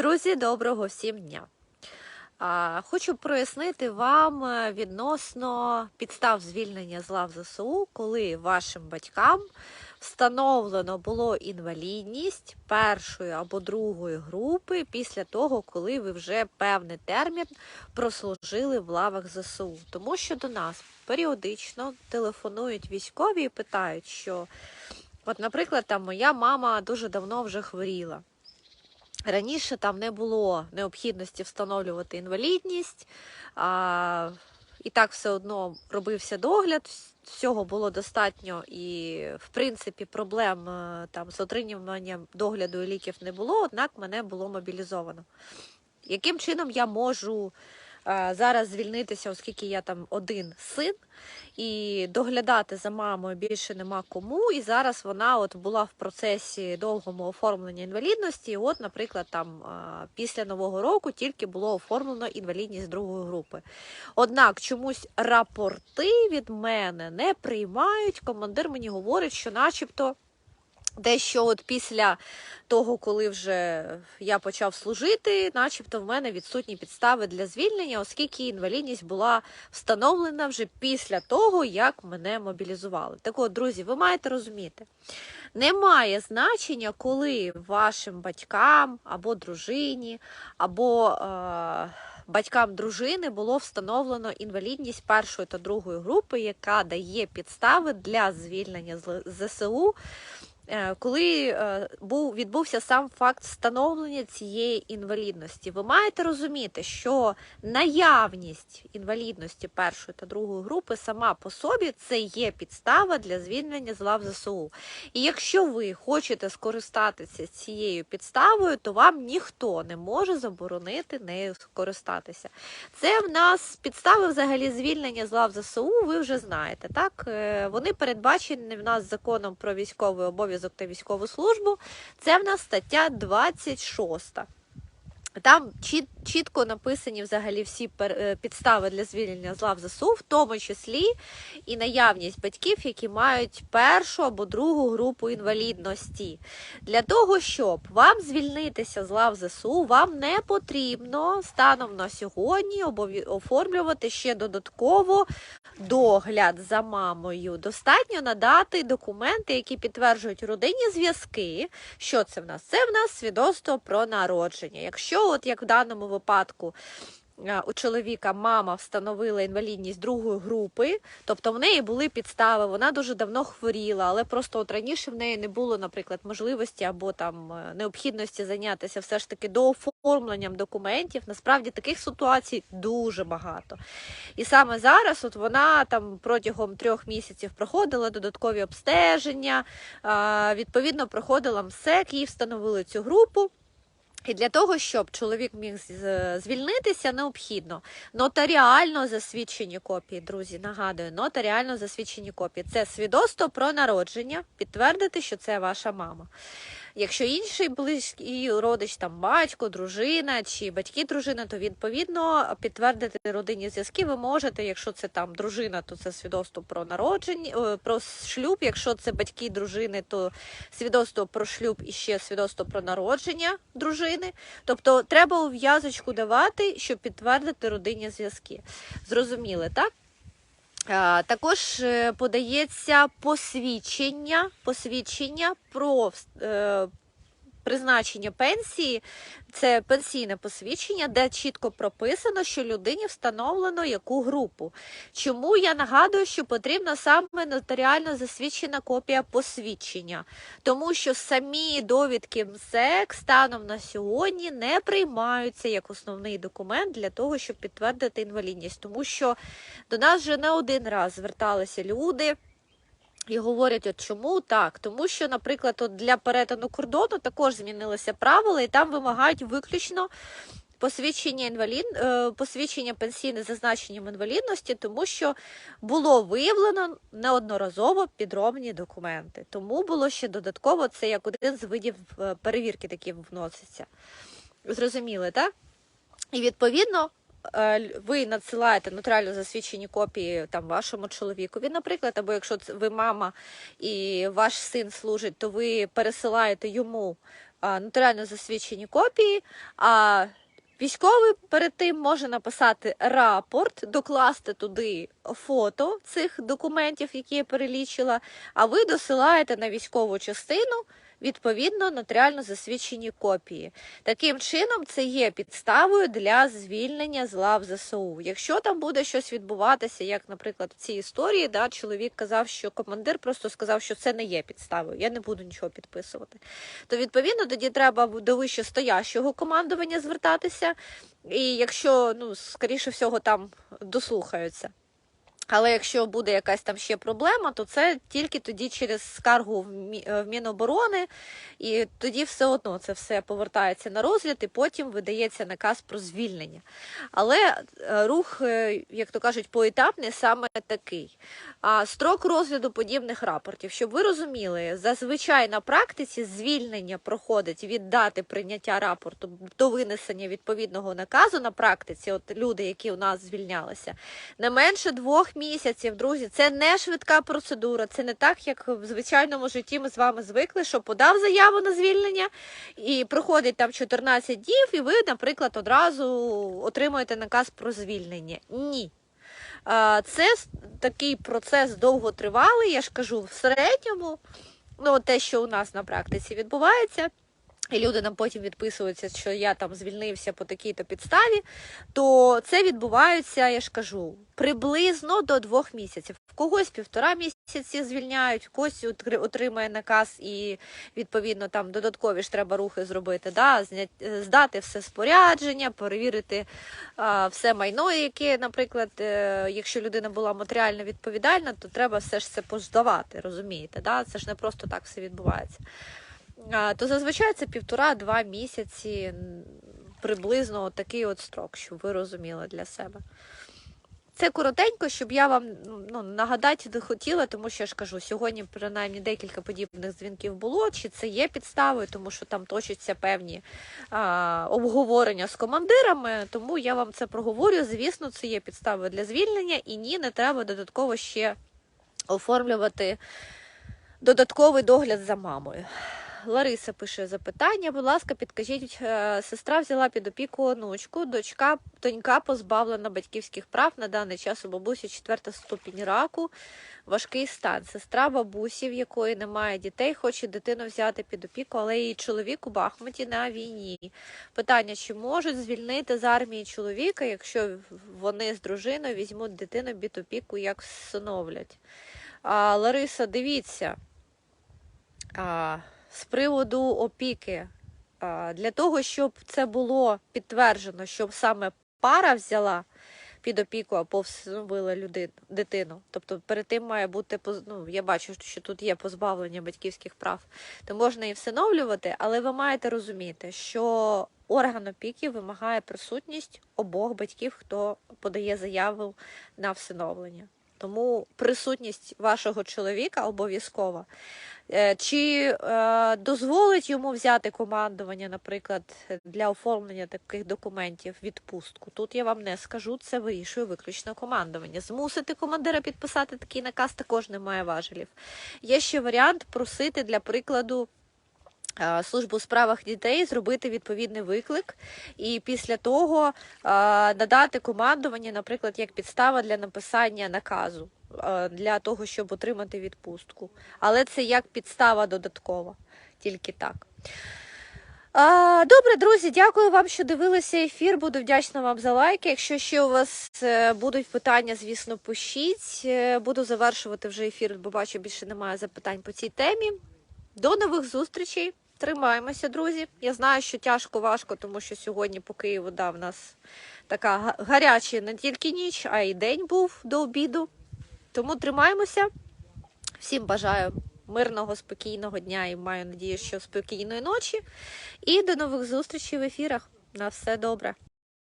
Друзі, доброго всім дня! Хочу прояснити вам е, відносно підстав звільнення з лав ЗСУ, коли вашим батькам встановлено було інвалідність першої або другої групи після того, коли ви вже певний термін прослужили в лавах ЗСУ. Тому що до нас періодично телефонують військові і питають, що, от, наприклад, там моя мама дуже давно вже хворіла. Раніше там не було необхідності встановлювати інвалідність, а, і так все одно робився догляд, всього було достатньо, і, в принципі, проблем е, там з отриманням догляду і ліків не було, однак мене було мобілізовано. Яким чином я можу зараз звільнитися, оскільки я там один син, і доглядати за мамою більше нема кому. І зараз вона от була в процесі довгого оформлення інвалідності. І От, наприклад, там після нового року тільки було оформлено інвалідність другої групи. Однак чомусь рапорти від мене не приймають. Командир мені говорить, що, начебто. Дещо от після того, коли вже я почав служити, начебто в мене відсутні підстави для звільнення, оскільки інвалідність була встановлена вже після того, як мене мобілізували. Так от, друзі, ви маєте розуміти, немає значення, коли вашим батькам або дружині, або е батькам дружини було встановлено інвалідність першої та другої групи, яка дає підстави для звільнення з ЗСУ. Е, коли е, був відбувся сам факт встановлення цієї інвалідності, ви маєте розуміти, що наявність інвалідності першої та другої групи сама по собі це є підстава для звільнення з лав ЗСУ. І якщо ви хочете скористатися цією підставою, то вам ніхто не може заборонити нею скористатися. Це в нас підстави взагалі звільнення з лав ЗСУ, ви вже знаєте. Так е, вони передбачені в нас законом про військовий обов'язок обов'язок та військову службу, це в нас стаття 26. Там чітко написані взагалі всі е, підстави для звільнення з лав ЗСУ, в тому числі і наявність батьків, які мають першу або другу групу інвалідності. Для того, щоб вам звільнитися з лав ЗСУ, вам не потрібно станом на сьогодні оформлювати ще додатково догляд за мамою. Достатньо надати документи, які підтверджують родинні зв'язки. Що це в нас? Це в нас свідоцтво про народження. Якщо, от як в даному випадку, у чоловіка мама встановила інвалідність другої групи, тобто в неї були підстави, вона дуже давно хворіла, але просто от раніше в неї не було, наприклад, можливості або там е, необхідності зайнятися все ж таки дооформленням документів. Насправді таких ситуацій дуже багато. І саме зараз от вона там протягом трьох місяців проходила додаткові обстеження, відповідно, проходила МСЕК, їй встановили цю групу. І для того, щоб чоловік міг звільнитися, необхідно нотаріально засвідчені копії, друзі. Нагадую, нотаріально засвідчені копії. Це свідоцтво про народження, підтвердити, що це ваша мама. Якщо інший близький родич, там батько, дружина чи батьки дружини, то відповідно підтвердити родинні зв'язки ви можете. Якщо це там дружина, то це свідоцтво про народження, про шлюб. Якщо це батьки дружини, то свідоцтво про шлюб і ще свідоцтво про народження дружини. Тобто треба ув'язочку давати, щоб підтвердити родинні зв'язки. Зрозуміли, так? Також е, подається посвідчення посвідчення про е, призначення пенсії це пенсійне посвідчення, де чітко прописано, що людині встановлено яку групу. Чому я нагадую, що потрібна саме нотаріально засвідчена копія посвідчення, тому що самі довідки МСЕК станом на сьогодні не приймаються як основний документ для того, щоб підтвердити інвалідність, тому що до нас вже не один раз зверталися люди. І говорять, от чому так? Тому що, наприклад, от для перетину кордону також змінилися правила, і там вимагають виключно посвідчення інвалід... Е, посвідчення пенсійне зазначенням інвалідності, тому що було виявлено неодноразово підробні документи. Тому було ще додатково це як один з видів е, перевірки, такі вноситься. Зрозуміли, так? І відповідно ви надсилаєте нотаріально засвідчені копії там вашому чоловікові, наприклад, або якщо ви мама і ваш син служить, то ви пересилаєте йому нотаріально засвідчені копії. А військовий перед тим може написати рапорт, докласти туди фото цих документів, які я перелічила. А ви досилаєте на військову частину відповідно нотаріально засвідчені копії. Таким чином, це є підставою для звільнення з лав ЗСУ. Якщо там буде щось відбуватися, як, наприклад, в цій історії, да, чоловік казав, що командир просто сказав, що це не є підставою, я не буду нічого підписувати. То відповідно тоді треба до вищестоящого командування звертатися, і якщо, ну, скоріше всього, там дослухаються. Але якщо буде якась там ще проблема, то це тільки тоді через скаргу е, в Міноборони, і тоді все одно це все повертається на розгляд, і потім видається наказ про звільнення. Але е, рух, е, як то кажуть, поетапний саме такий. А строк розгляду подібних рапортів, щоб ви розуміли, зазвичай на практиці звільнення проходить від дати прийняття рапорту до винесення відповідного наказу на практиці. От люди, які у нас звільнялися, не менше двох місяців, друзі. Це не швидка процедура. Це не так, як в звичайному житті ми з вами звикли, що подав заяву на звільнення і проходить там 14 днів, і ви, наприклад, одразу отримуєте наказ про звільнення. Ні. Це такий процес довготривалий, я ж кажу, в середньому, ну, те, що у нас на практиці відбувається. І люди нам потім відписуються, що я там звільнився по такій-то підставі, то це відбувається, я ж кажу, приблизно до двох місяців. В когось півтора місяці звільняють, в когось отримає наказ і відповідно там додаткові ж треба рухи зробити, да, е, здати все спорядження, перевірити а, все майно, яке, наприклад, е, якщо людина була матеріально відповідальна, то треба все ж це поздавати, розумієте? Да? Це ж не просто так все відбувається. То зазвичай це півтора-два місяці, приблизно такий от строк, щоб ви розуміли для себе. Це коротенько, щоб я вам ну, нагадати не хотіла, тому що я ж кажу, сьогодні принаймні декілька подібних дзвінків було. Чи це є підставою, тому що там точаться певні а, обговорення з командирами. Тому я вам це проговорю. Звісно, це є підставою для звільнення, і ні, не треба додатково ще оформлювати додатковий догляд за мамою. Лариса пише запитання. Будь ласка, підкажіть, е, сестра взяла під опіку онучку, дочка, донька позбавлена батьківських прав на даний час у бабусі четверта ступінь раку, важкий стан. Сестра бабусі, в якої немає дітей, хоче дитину взяти під опіку, але її чоловік у Бахмуті на війні. Питання: чи можуть звільнити з армії чоловіка, якщо вони з дружиною візьмуть дитину під опіку, як всиновлять? А, Лариса, дивіться. А, з приводу опіки, для того, щоб це було підтверджено, щоб саме пара взяла під опіку або всиновила людину, дитину. Тобто перед тим має бути ну, я бачу, що тут є позбавлення батьківських прав, то можна і всиновлювати, але ви маєте розуміти, що орган опіки вимагає присутність обох батьків, хто подає заяву на всиновлення. Тому присутність вашого чоловіка обов'язкова. Е, Чи е, дозволить йому взяти командування, наприклад, для оформлення таких документів відпустку? Тут я вам не скажу, це вирішує виключно командування. Змусити командира підписати такий наказ також немає важелів. Є ще варіант просити для прикладу. Е, Службу у справах дітей зробити відповідний виклик і після того е, надати командування, наприклад, як підстава для написання наказу е, для того, щоб отримати відпустку. Але це як підстава додаткова, тільки так. Добре, друзі, дякую вам, що дивилися ефір. Буду вдячна вам за лайки. Якщо ще у вас будуть питання, звісно, пишіть. Буду завершувати вже ефір, бо бачу, більше немає запитань по цій темі. До нових зустрічей. Тримаємося, друзі. Я знаю, що тяжко, важко, тому що сьогодні по Києву да, в нас така гаряча не тільки ніч, а й день був до обіду. Тому тримаємося. Всім бажаю мирного, спокійного дня і маю надію, що спокійної ночі. І до нових зустрічей в ефірах. На все добре.